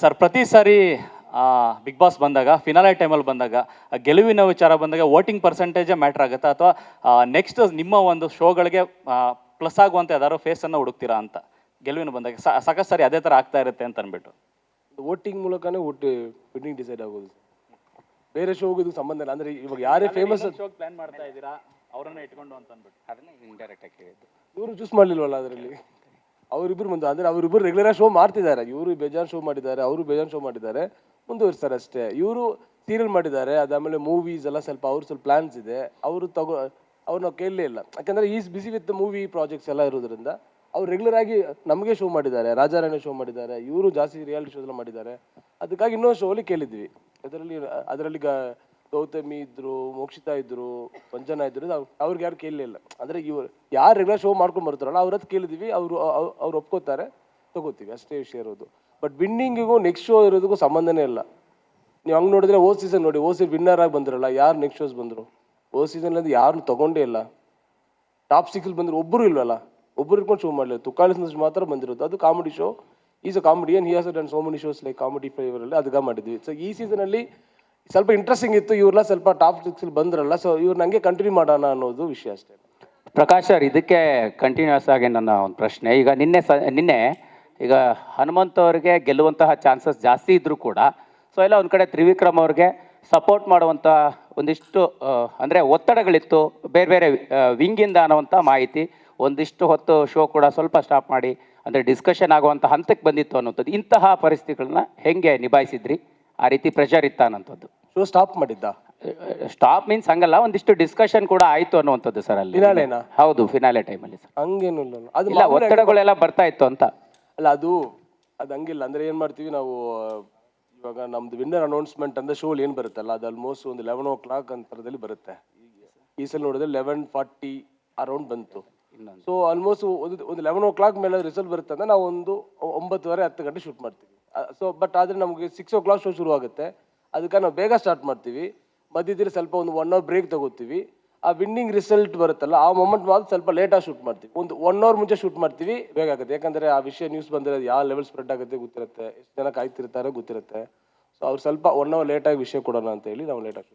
Sir ಪ್ರತಿ ಸಾರಿ big boss ಬಂದಾಗ ಫಿನಾಲೆ ಟೈಮಲ್ಲಿ ಬಂದಾಗ ಗೆಲುವಿನ ವಿಚಾರ ಬಂದಾಗ ವೋಟಿಂಗ್ ಪರ್ಸೆಂಟೇಜೇ ಮ್ಯಾಟ್ರ್ ಆಗುತ್ತಾ? ಅಥವಾ ನೆಕ್ಸ್ಟ್ ನಿಮ್ಮ ಒಂದು ಶೋಗಳಿಗೆ ಪ್ಲಸ್ ಆಗುವಂಥ ಯಾವ್ದಾದ್ರು ಫೇಸನ್ನು ಹುಡುಕ್ತೀರಾ ಅಂತ ಗೆಲುವಿನ ಬಂದಾಗ? ಸಾಕಷ್ಟು ಸಾರಿ ಅದೇ ಥರ ಆಗ್ತಾ ಇರುತ್ತೆ ಅಂತ ಅಂದ್ಬಿಟ್ಟು ವೋಟಿಂಗ್ ಮೂಲಕನೇ ಓಟ್ ವಿನ್ನಿಂಗ್ ಡಿಸೈಡ್ ಆಗೋದು. ಬೇರೆ ಶೋಗೆ ಇದು ಸಂಬಂಧ ಇಲ್ಲ. ಅಂದ್ರೆ ಇವಾಗ ಯಾರೇ ಫೇಮಸ್ ಶೋ ಪ್ಲಾನ್ ಮಾಡ್ತಾ ಇದ್ದೀರಾ? ಅವರನ್ನು ಇಟ್ಕೊಂಡು ಅಂತ ಅಂದ್ಬಿಟ್ಟು ಅದನ್ನ ಇಂಡೈರೆಕ್ಟ್ ಆಗಿ ಕೇಳಿದ್ದು. ಇವರು ಚೂಸ್ ಮಾಡಲಿಲ್ವಲ್ಲ ಅದರಲ್ಲಿ? ಅವರಿಬ್ಬರು ಮುಂದೆ, ಅಂದ್ರೆ ಅವರಿಬ್ಬರು ರೆಗ್ಯುಲರ್ ಶೋ ಮಾಡ್ತಿದ್ದಾರೆ. ಇವರು ಬೇಜಾನ್ ಶೋ ಮಾಡಿದ್ದಾರೆ, ಅವರು ಬೇಜಾನ್ ಶೋ ಮಾಡಿದ್ದಾರೆ, ಮುಂದುವರಿಸ್ತಾರೆ ಅಷ್ಟೇ. ಇವರು ಸೀರಿಯಲ್ ಮಾಡಿದ್ದಾರೆ, ಅದಾದಮೇಲೆ ಮೂವೀಸ್ ಎಲ್ಲ ಸ್ವಲ್ಪ ಅವ್ರು ಸ್ವಲ್ಪ ಪ್ಲಾನ್ಸ್ ಇದೆ. ಅವರು ತಗೋ, ಅವ್ರು ನಾವು ಕೇಳಲೇ ಇಲ್ಲ. ಯಾಕಂದ್ರೆ is busy with movie projects ಎಲ್ಲ ಇರೋದ್ರಿಂದ ಅವ್ರು ರೆಗ್ಯುಲರ್ ಆಗಿ ನಮಗೆ ಶೋ ಮಾಡಿದ್ದಾರೆ ರಾಜಾರಾಯಣ ಶೋ ಮಾಡಿದ್ದಾರೆ, ಇವರು ಜಾಸ್ತಿ ರಿಯಾಲಿಟಿ ಶೋಸ್ ಎಲ್ಲ ಮಾಡಿದ್ದಾರೆ. ಅದಕ್ಕಾಗಿ ಇನ್ನೊಂದು ಶೋ ಅಲ್ಲಿ ಕೇಳಿದ್ವಿ. ಅದರಲ್ಲಿ ಅದರಲ್ಲಿ ಗೌತಮಿ ಇದ್ರು, ಮೋಕ್ಷಿತಾ ಇದ್ರು ವಂಜನಾ ಇದ್ರು ಅವ್ರಿಗೆ ಯಾರು ಕೇಳಲಿಲ್ಲ ಅಂದ್ರೆ ಇವರು ಯಾರು ರೆಗ್ಯುಲರ್ ಶೋ ಮಾಡ್ಕೊಂಡು ಬರ್ತಾರಲ್ಲ ಅವ್ರ ಹತ್ರ ಕೇಳಿದ್ವಿ, ಅವರು, ಅವ್ರು ಒಪ್ಕೋತಾರೆ, ತಗೋತೀವಿ, ಅಷ್ಟೇ ವಿಷಯ ಇರೋದು. ಬಟ್ ವಿನ್ನಿಂಗಿಗೂ ನೆಕ್ಸ್ಟ್ ಶೋ ಇರೋದಕ್ಕೂ ಸಂಬಂಧನೇ ಇಲ್ಲ. ನೀವು ಹಂಗೆ ನೋಡಿದ್ರೆ ಓ ಸೀಸನ್ ನೋಡಿ ಓ ಸೀಸನ್ ವಿನ್ನರ್ ಆಗಿ ಬಂದ್ರಲ್ಲ, ಯಾರು ನೆಕ್ಸ್ಟ್ ಶೋಸ್ ಬಂದರು? ಓ ಸೀಸನ್ ಅಂದ್ರೆ ಯಾರನ್ನು ತಗೊಂಡೇ ಇಲ್ಲ. ಟಾಪ್ ಸಿಕ್ಸ್ ಬಂದ್ರು ಒಬ್ಬರು ಇಲ್ವಲ್ಲ ಒಬ್ಬರು ಇಟ್ಕೊಂಡು ಶೋ ಮಾಡಲಿಲ್ಲ. ತುಕಾಲಿಸ್ ಮಾತ್ರ ಬಂದಿರೋದು. ಅದು comedy show is a comedian he has done so many shows like comedy ಫೈವರಲ್ಲಿ ಅದಕ್ಕೆ ಮಾಡಿದ್ವಿ. ಸೊ ಈ ಸೀಸನಲ್ಲಿ ಸ್ವಲ್ಪ ಇಂಟ್ರೆಸ್ಟಿಂಗ್ ಇತ್ತು, ಇವ್ರೆಲ್ಲ ಸ್ವಲ್ಪ ಟಾಪ್ ಸಿಕ್ಸ್ ಬಂದ್ರಲ್ಲ ಸೊ ಇವ್ರು ನಂಗೆ ಕಂಟಿನ್ಯೂ ಮಾಡೋಣ ಅನ್ನೋದು ವಿಷಯ ಅಷ್ಟೇ. ಪ್ರಕಾಶ್ ಸರ್, ಇದಕ್ಕೆ ಕಂಟಿನ್ಯೂಸ್ ಆಗಿ ನನ್ನ ಒಂದು ಪ್ರಶ್ನೆ. ಈಗ ನಿನ್ನೆ ಸ, ನಿನ್ನೆ ಈಗ ಹನುಮಂತ ಅವ್ರಿಗೆ ಗೆಲ್ಲುವಂತಹ ಚಾನ್ಸಸ್ ಜಾಸ್ತಿ ಇದ್ದರೂ ಕೂಡ ಸೊ ಎಲ್ಲ ಒಂದು ಕಡೆ ತ್ರಿವಿಕ್ರಮ್ ಅವ್ರಿಗೆ ಸಪೋರ್ಟ್ ಮಾಡುವಂಥ ಒಂದಿಷ್ಟು ಅಂದರೆ ಒತ್ತಡಗಳಿತ್ತು, ಬೇರೆ ಬೇರೆ ವಿಂಗಿಂದ ಅನ್ನುವಂಥ ಮಾಹಿತಿ, ಒಂದಿಷ್ಟು ಹೊತ್ತು ಶೋ ಕೂಡ ಸ್ವಲ್ಪ ಸ್ಟಾಪ್ ಮಾಡಿ, ಅಂದರೆ ಡಿಸ್ಕಷನ್ ಆಗುವಂಥ ಹಂತಕ್ಕೆ ಬಂದಿತ್ತು ಅನ್ನುವಂಥದ್ದು. ಇಂತಹ ಪರಿಸ್ಥಿತಿಗಳನ್ನ ಹೆಂಗೆ ನಿಭಾಯಿಸಿದ್ರಿ? ಆ ರೀತಿ ಪ್ರೆಷರ್ ಇತ್ತ ಅನ್ನೋಂಥದ್ದು ಶೋ ಸ್ಟಾಪ್ ಮಾಡಿದ್ದ ಸ್ಟಾಪ್ ಮೀನ್ಸ್ ಹಂಗಲ್ಲ ಒಂದಿಷ್ಟು ಡಿಸ್ಕಷನ್ ಕೂಡ ಆಯ್ತು ಅನ್ನುವಂಥದ್ದು ಸರ್ ಅಲ್ಲಿ. ಫಿನಾಲೆನಾ? ಹೌದು ಫಿನಾಲೆ ಟೈಮಲ್ಲಿ ಸರ್ ಹಂಗೇನು ಇಲ್ಲ ಅದು ಇಲ್ಲ ಮಾಮೂಲಿ ಒತ್ತಡಗಳೆಲ್ಲ ಬರ್ತಾ ಇತ್ತು ಅಂತ. ಅಲ್ಲ ಅದು ಅದು ಹಂಗಿಲ್ಲ. ಅಂದ್ರೆ ಏನು ಮಾಡ್ತೀವಿ ನಾವು ಆ, ಇವಾಗ ನಮ್ದು ವಿನ್ನರ್ ಅನೌನ್ಸ್ಮೆಂಟ್ ಅಂದ್ರೆ ಶೋಲ್ ಏನು ಬರುತ್ತಲ್ಲ ಅದು ಆಲ್ಮೋಸ್ಟ್ ಒಂದು ಲೆವೆನ್ ಓ ಕ್ಲಾಕ್ ಅಂತರದಲ್ಲಿ ಬರುತ್ತೆ. ಈ ಸಲ ನೋಡಿದ್ರೆ ಲೆವೆನ್ ಫಾರ್ಟಿ ಅರೌಂಡ್ ಬಂತು. ಸೊ ಆಲ್ಮೋಸ್ಟ್ ಒಂದು ಒಂದು ಲೆವೆನ್ ಓ ಕ್ಲಾಕ್ ಮೇಲೆ ರಿಸಲ್ಟ್ ಬರುತ್ತೆ ಅಂದ್ರೆ ನಾವು ಒಂದು ಒಂಬತ್ತುವರೆ ಹತ್ತು ಗಂಟೆ ಶೂಟ್ ಮಾಡ್ತೀವಿ. ಸೊ ಬಟ್ ಆದರೆ ನಮಗೆ ಸಿಕ್ಸ್ ಓ ಕ್ಲಾಕ್ ಶೋ ಶುರು ಆಗುತ್ತೆ ಅದಕ್ಕೆ ನಾವು ಬೇಗ ಸ್ಟಾರ್ಟ್ ಮಾಡ್ತೀವಿ. ಮಧ್ಯದಲ್ಲಿ ಸ್ವಲ್ಪ ಒಂದು ಒನ್ ಅವರ್ ಬ್ರೇಕ್ ತಗೋತೀವಿ. ಆ ವಿನ್ನಿಂಗ್ ರಿಸಲ್ಟ್ ಬರುತ್ತಲ್ಲ, ಆ ಮೊಮೆಂಟ್ ಮಾತ್ರ ಸ್ವಲ್ಪ ಲೇಟಾಗಿ ಶೂಟ್ ಮಾಡ್ತೀವಿ. ಒಂದು ಒನ್ ಅವರ್ ಮುಂಚೆ ಶೂಟ್ ಮಾಡ್ತೀವಿ, ಬೇಗ ಆಗುತ್ತೆ. ಯಾಕಂದರೆ ಆ ವಿಷಯ ನ್ಯೂಸ್ ಬಂದರೆ ಯಾವ ಲೆವೆಲ್ ಸ್ಪ್ರೆಡ್ ಆಗುತ್ತೆ ಗೊತ್ತಿರುತ್ತೆ. ಎಷ್ಟು ಜನ ಕಾಯ್ತಿರ್ತಾರೆ ಗೊತ್ತಿರುತ್ತೆ. ಸೊ ಅವ್ರು ಸ್ವಲ್ಪ ಒನ್ ಅವರ್ ಲೇಟಾಗಿ ವಿಷಯ ಕೊಡೋಣ ಅಂತ ಹೇಳಿ ನಾವು ಲೇಟಾಗಿ